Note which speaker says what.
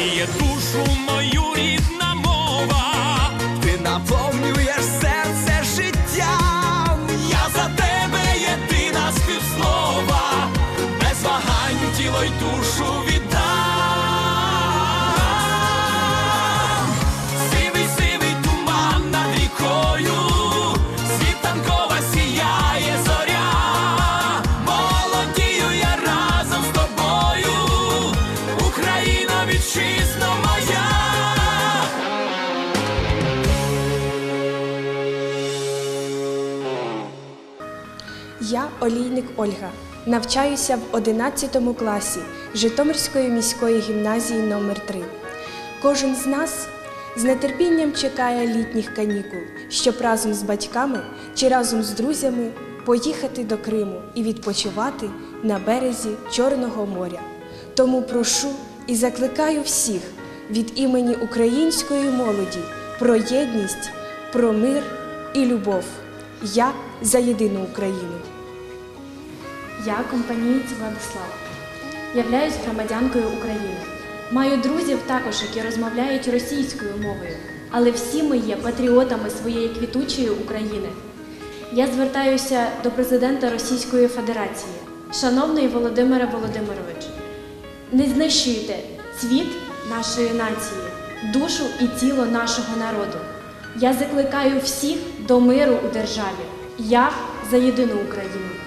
Speaker 1: гріє душу мою рідна Я
Speaker 2: Олійник Ольга. Навчаюся в 11 класі Житомирської міської гімназії номер 3 Кожен з нас з нетерпінням чекає літніх канікул, щоб разом з батьками чи разом з друзями поїхати до Криму і відпочивати на березі Чорного моря. Тому прошу і закликаю всіх від імені української молоді про єдність, про мир і любов. Я за єдину Україну.
Speaker 3: Я компанієць Владислав. Являюсь громадянкою України. Маю друзів також, які розмовляють російською мовою, але всі ми є патріотами своєї квітучої України. Я звертаюся до президента Російської Федерації, шановний Володимире Володимирович. Не знищуйте цвіт нашої нації, душу і тіло нашого народу. Я закликаю всіх до миру у державі. Я за єдину Україну.